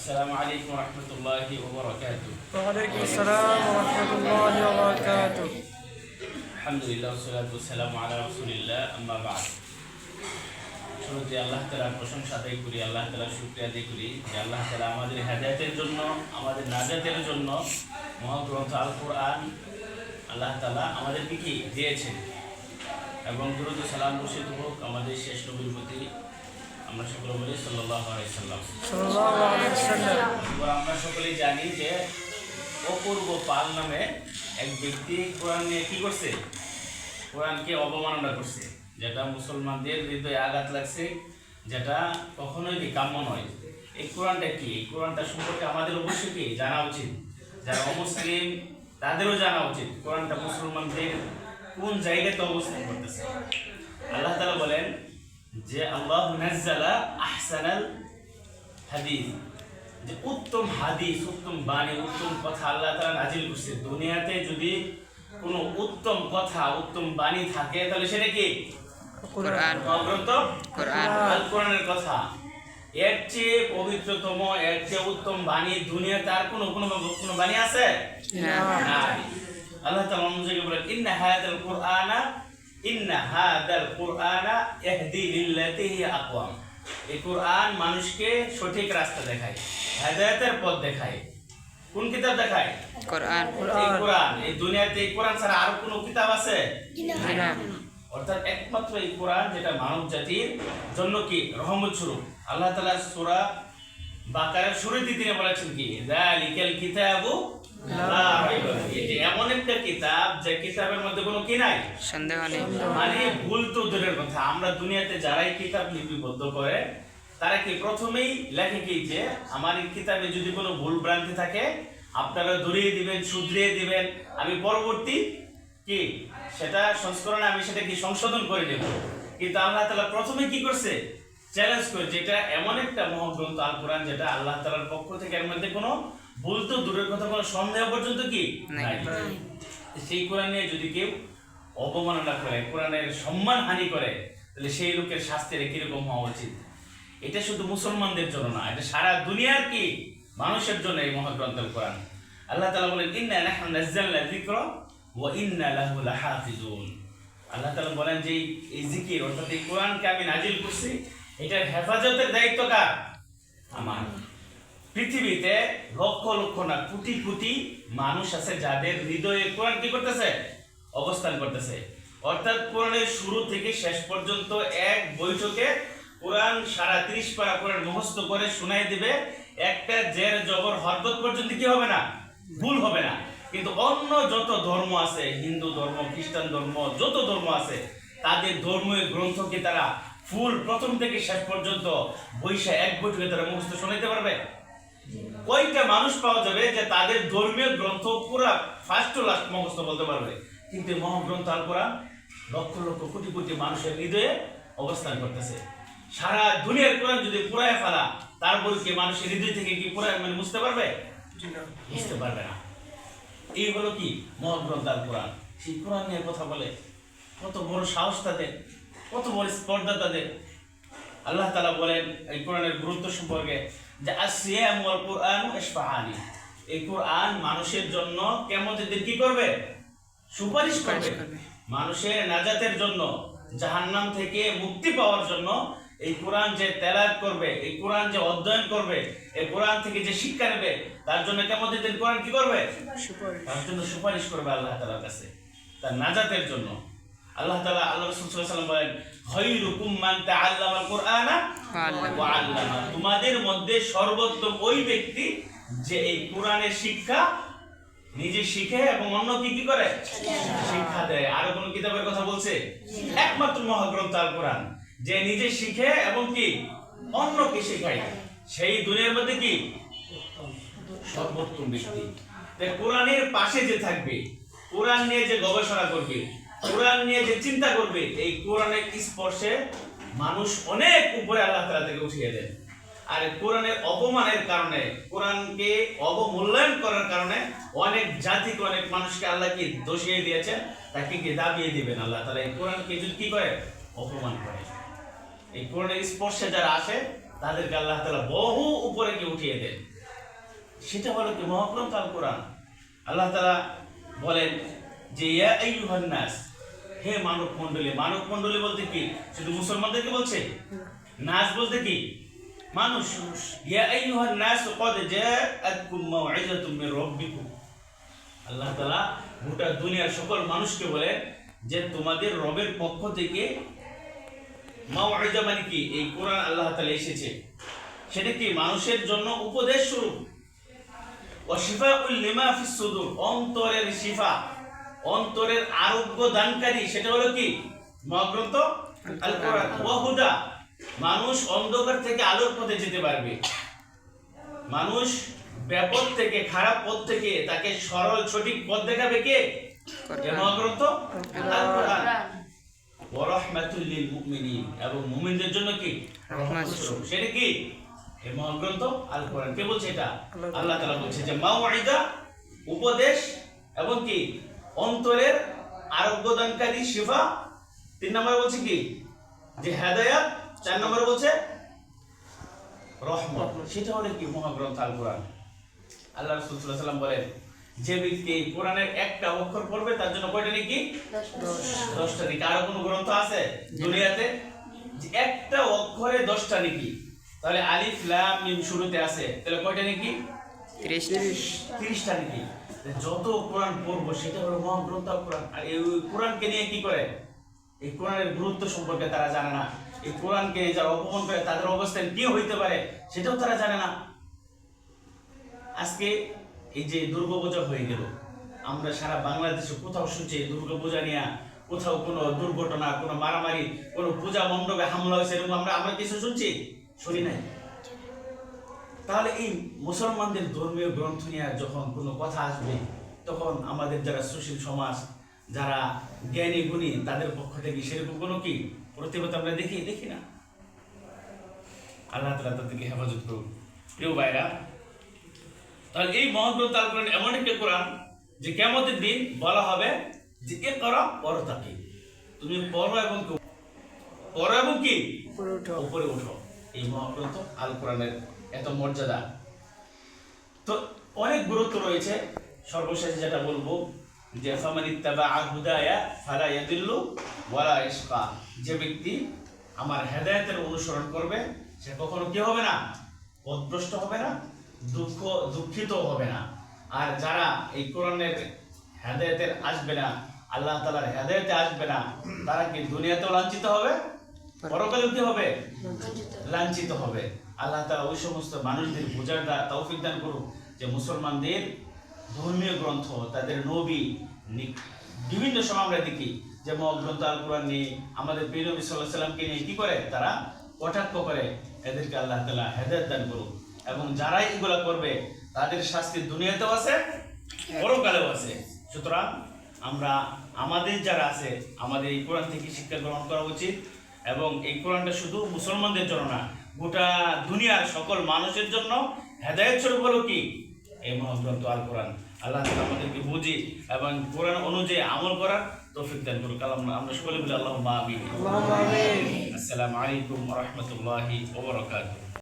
السلام عليكم ورحمة الله وبركاته وعليكم السلام ورحمة الله وبركاته الحمد لله والصلاة والسلام على رسول الله أما بعد শুরুতে আল্লাহ তালার প্রশংসা আদায় করি আল্লাহ তালার শুক্রিয়া আদায় করি যে আল্লাহ তালা আমাদের হেদায়তের জন্য আমাদের নাজাতের জন্য মহাগ্রন্থ আল কোরআন আল্লাহ তালা আমাদেরকে কি দিয়েছেন এবং দুরুদ সালাম বসিত হোক আমাদের শেষ নবীর প্রতি আমরা সকলে বলি সাল্লাহ আলাইসাল্লাম আমরা সকলেই জানি যে অপূর্ব পাল নামে এক ব্যক্তি কোরআন নিয়ে কি করছে? কোরআনকে অবমাননা করছে। যেটা মুসলমানদের হৃদয়ে আঘাত লাগছে যেটা কখনোই কি কাম্য নয়। এই কোরআনটা কি? এই কোরআনটা সম্পর্কে আমাদের অবশ্যই কি জানা উচিত? যারা অমুসলিম তাদেরও জানা উচিত কোরআনটা মুসলমানদের কোন জায়গাতে অবস্থান করতেছে। আল্লাহ তালা বলেন যে আল্লাহ নাজ্জালা আহসানাল হাদিস যে উত্তম হাদিস উত্তম বাণী উত্তম কথা আল্লাহ তাআলা নাজিল করছে। দুনিয়াতে যদি কোনো উত্তম কথা উত্তম বাণী থাকে তাহলে সেটা কি? কোরআন। কোরআনের কথা। এর চেয়ে পবিত্রতম এর চেয়ে উত্তম বাণী দুনিয়াতে আর কোনো কোনো কোনো বাণী আছে? না। আল্লাহ তাআলা অন্য জায়গায় বলেন ইন্না কুরআনা ইন্না হাদাল কুরআনা ইহদি লিল্লাতি আকওয়াম। এই কোরআন মানুষকে সঠিক রাস্তা দেখায় হেদায়েতের পথ দেখায়। কোন কিতাব দেখায়? কোরআন। এই কোরআন। এই দুনিয়াতে এই কোরআন ছাড়া আর কোনো কিতাব আছে? না। অর্থাৎ একমাত্র এই কোরআন যেটা মানব জাতির জন্য কি? রহমত স্বরূপ। আল্লাহ তাআলা সূরা বাকারার শুরুতে তিনি বলেছেন কি? যালিকাল কিতাবু এমন একটা কিতাব যে কিতাবের মধ্যে কোনো কি নাই। সন্দেহ নেই। মানে ভুল তো দূরের কথা। আমরা দুনিয়াতে যারাই কিতাব লিপিবদ্ধ করে তারা কি প্রথমেই লেখে কি যে আমার এই কিতাবে যদি কোনো ভুল ভ্রান্তি থাকে আপনারা ধরিয়ে দিবেন শুধরিয়ে দিবেন। আমি পরবর্তী কি সেটা সংস্করণে আমি সেটা কি সংশোধন করে নেব? কিন্তু আল্লাহ তাআলা প্রথমে কি করছে? চ্যালেঞ্জ করে যেটা এমন একটা মহাগ্রন্থ আল কোরআন যেটা আল্লাহ তাআলার পক্ষ থেকে এর মধ্যে কোনো ভুল তো দূরের কথা কোনো সন্দেহ পর্যন্ত কি? সেই কোরআন নিয়ে যদি কেউ অবমাননা করে কোরআনের সম্মান হানি করে তাহলে সেই লোকের শাস্তির কীরকম হওয়া উচিত? এটা শুধু মুসলমানদের জন্য না এটা সারা দুনিয়ার কি? মানুষের জন্য এই মহাগ্রন্থের কোরআন। আল্লাহ তালা বলেন ইন্না নাহনু নাযালনা যিকরা ওয়া ইন্না লাহু লাহাফিজুন। আল্লাহ তাআলা বলেন যে এই জিকির অর্থাৎ এই কোরআনকে আমি নাজিল করছি এটার হেফাজতের দায়িত্ব কার? আমার। পৃথিবীতে লক্ষ লক্ষ না, কোটি কোটি মানুষ আছে যাদের হৃদয়ে কোরআন কি করতেছে? অবস্থান করতেছে। অর্থাৎ কোরআনের শুরু থেকে শেষ পর্যন্ত এক বৈঠকে কোরআন সারা ত্রিশ পারা কোরআন মুখস্থ করে শুনাই দিবে। একটা জের জবর হরকত পর্যন্ত কি হবে না? ভুল হবে না। কিন্তু অন্য যত ধর্ম আছে, হিন্দু ধর্ম, খ্রিস্টান ধর্ম, যত ধর্ম আছে, তাদের ধর্মীয় গ্রন্থকে তারা ফুল প্রথম থেকে শেষ পর্যন্ত বৈশা এক বৈঠকে তারা মুখস্থ শোনাইতে পারবে। কয়টা মানুষ পাওয়া যাবে যে তাদের ধর্মীয় গ্রন্থ পুরা ফার্স্ট টু লাস্ট মুখস্থ বলতে পারবে? কিন্তু মহাগ্রন্থ আল কোরআন লক্ষ লক্ষ কোটি কোটি মানুষের হৃদয়ে অবস্থান করতেছে। সারা দুনিয়ার কোরআন যদি পুরায় ফেলা, তারপর কি মানুষের হৃদয় থেকে কি পুরায় মানে বুঝতে পারবে? বুঝতে পারবে না। এই হলো কি মহাগ্রন্থ আল কোরআন? সেই কোরআন নিয়ে কথা বলে, কত বড় সাহস তাদের। কত বড় স্পর্ধা তাদের। আল্লাহ তালা বলেন এই কোরআনের গুরুত্ব সম্পর্কে যে আসিয়াম ওয়াল কোরআন ইসফাহানি এই কোরআন মানুষের জন্য কেমন কি করবে? সুপারিশ করবে। মানুষের নাজাতের জন্য জাহান্নাম থেকে মুক্তি পাওয়ার জন্য এই কোরআন যে তেলাওয়াত করবে এই কোরআন যে অধ্যয়ন করবে এই কোরআন থেকে যে শিক্ষা নেবে তার জন্য কেমন দিন কোরআন কি করবে? তার জন্য সুপারিশ করবে আল্লাহ তাআলার কাছে। তার নাজাতের জন্য। আল্লাহ তাআলা আল্লাহ রাসূল সাল্লাল্লাহু আলাইহি বলেন খায়রুকুম মান তাআল্লামাল কোরআনা ওয়া আল্লামা তোমাদের মধ্যে সর্বোত্তম ওই ব্যক্তি যে এই কোরআনের শিক্ষা নিজে শিখে এবং অন্য কি কি করে? শিক্ষা দেয়। আর কোন কিতাবের কথা বলছে? একমাত্র মহাগ্রন্থ আল কোরআন যে নিজে শিখে এবং কি অন্যকে শেখায়। সেই দুনিয়ার মধ্যে কি? সর্বোত্তম ব্যক্তি। কোরআনের পাশে যে থাকবে, কোরআন নিয়ে যে গবেষণা করবে কোরআন নিয়ে যে চিন্তা করবে, এই কোরআনের স্পর্শে মানুষ অনেক উপরে আল্লাহ তালা থেকে উঠিয়ে দেন। আর কোরআনের অপমানের কারণে, কোরআনকে অবমূল্যায়ন করার কারণে অনেক জাতিকে, অনেক মানুষকে আল্লাহ কি দোষিয়ে দিয়েছেন? তাকে কি দাবিয়ে দিবেন? আল্লাহ তাআলা এই কোরআনকে যদি কি করে? অপমান করে। এই কোরআনের স্পর্শে যারা আসে, তাদেরকে আল্লাহ তালা বহু উপরে কি উঠিয়ে দেন। সেটা হলো কি মহাগ্রন্থ আল কোরআন। আল্লাহ তালা বলেন যে, ইয়া আইয়ুহান হে মানব মন্ডলী মানব মন্ডলী বলতে কি? শুধু মুসলমানদেরকে বলছে? নাস বলতে কি? মানুষ। ইয়া আইয়ুহান নাস ক্বাদ জাআতকুম মাউইযাতুম মির রাব্বিকুম। আল্লাহ তাআলা গোটা দুনিয়ার সকল মানুষকে বলে যে তোমাদের রবের পক্ষ থেকে মাউইজা মানে কি? এই কোরআন আল্লাহ তাআলা এসেছে। সেটা কি মানুষের জন্য উপদেশ স্বরূপ? ও শিফাউল লিমা ফিস সুদুর অন্তরের শিফা। অন্তরের আরোগ্য দানকারী সেটা হলো কি? মহাগ্রন্থ আল কোরআন মানুষ অন্ধকার থেকে আলোর পথে যেতে পারবে। মানুষ ব্যাপক থেকে খারাপ পথ থেকে তাকে সরল সঠিক পথ দেখাবে কে? মহাগ্রন্থ আল কোরআন। ওয়া লিল মুমিনিন এবং মুমিনদের জন্য কি? রহমত সেটা কি? এই মহাগ্রন্থ আল কোরআন কে বলছে এটা? আল্লাহ তাআলা বলছে যে মাউইদা উপদেশ এবং কি? অন্তরের আরোগ্যদানকারী শিফা। তিন নম্বরে বলছে কি? যে হেদায়াত। চার নম্বরে বলছে রহমত। সেটা হলো কি? মহাগ্রন্থ আল কোরআন আল্লাহ রাসূল সাল্লাম বলেন যে ব্যক্তি কোরআনের একটা অক্ষর পড়বে তার জন্য কয়টা নাকি? দশটা নাকি। আরও কোনো গ্রন্থ আছে দুনিয়াতে? একটা অক্ষরে দশটা নাকি। তাহলে আলিফ লাম মিম শুরুতে আছে। তাহলে কয়টা নাকি? ত্রিশ তিরিশটা নাকি। যত কোরআন পড়ব সেটা হলো মহাগ্রন্থ কোরআন। আর এই কোরআনকে নিয়ে কি করে? এই কোরআনের গুরুত্ব সম্পর্কে তারা জানে না। এই কোরআনকে যারা অপমান করে, তাদের অবস্থান কি হইতে পারে সেটাও তারা জানে না। আজকে এই যে দুর্গাপূজা হয়ে গেল, আমরা সারা বাংলাদেশে কোথাও শুনছি দুর্গাপূজা নিয়ে কোথাও কোনো দুর্ঘটনা, কোনো মারামারি, কোনো পূজা মণ্ডপে হামলা হয়েছে এরকম আমরা আমরা কিছু শুনছি? শুনি নাই। তাহলে এই মুসলমানদের ধর্মীয় গ্রন্থ নিয়ে যখন কোনো কথা আসবে তখন আমাদের যারা সুশীল সমাজ যারা জ্ঞানী গুণী তাদের পক্ষ থেকে সেরকম কোনো কি প্রতিবাদ আমরা দেখি? দেখি না। আল্লাহ তালা তাদেরকে হেফাজত করুন প্রিয় ভাইরা তাহলে এই মহাগ্রন্থ আল কোরআন এমন একটা কোরআন যে কেমতের দিন বলা হবে যে এ করা পর তাকে। তুমি পড়ো এবং পড়ো এবং কি? উপরে উঠো। উপরে উঠো। এই মহাগ্রন্থ আল কোরআনের এত মর্যাদা। তো অনেক গুরুত্ব রয়েছে। সর্বশেষ যেটা বলব যে যে ব্যক্তি আমার হেদায়েতের অনুসরণ করবে, সে কখনো কি হবে না? পথভ্রষ্ট হবে না, দুঃখ, দুঃখিত হবে না। আর যারা এই কোরআনের হেদায়েতের আসবে না, আল্লাহ তাআলার হেদায়েতে আসবে না, তারা কি দুনিয়াতেও লাঞ্ছিত হবে? পরকালেও কি হবে? লাঞ্ছিত হবে। আল্লাহ ওই সমস্ত মানুষদের বোঝার তৌফিক দান যে মুসলমানদের ধর্মীয় গ্রন্থ, তাদের নবী বিভিন্ন সময় আমরা দেখি। যে আল কোরআন নিয়ে, আমাদের সাল্লাহ সাল্লামকে নিয়ে কি করে? তারা কটাক্ষ করে। এদেরকে আল্লাহ তাআলা হেদায়েত দান করুক। এবং যারাই এগুলা করবে, তাদের শাস্তি দুনিয়াতেও আছে, পরকালেও আছে। সুতরাং আমরা, আমাদের যারা আছে, আমাদের এই কোরআন থেকে শিক্ষা গ্রহণ করা উচিত। এবং এই কোরআনটা শুধু মুসলমানদের জন্য না গোটা দুনিয়ার সকল মানুষের জন্য হেদায়ত স্বরূপ হলো কি? এই মহাগ্রন্থ আল কোরআন আল্লাহ তালা আমাদেরকে বুঝি এবং কোরআন অনুযায়ী আমল করার তৌফিক দান করুক। কালাম আমরা সকলে বলি আল্লাহ আসসালামু আলাইকুম রহমতুল্লাহি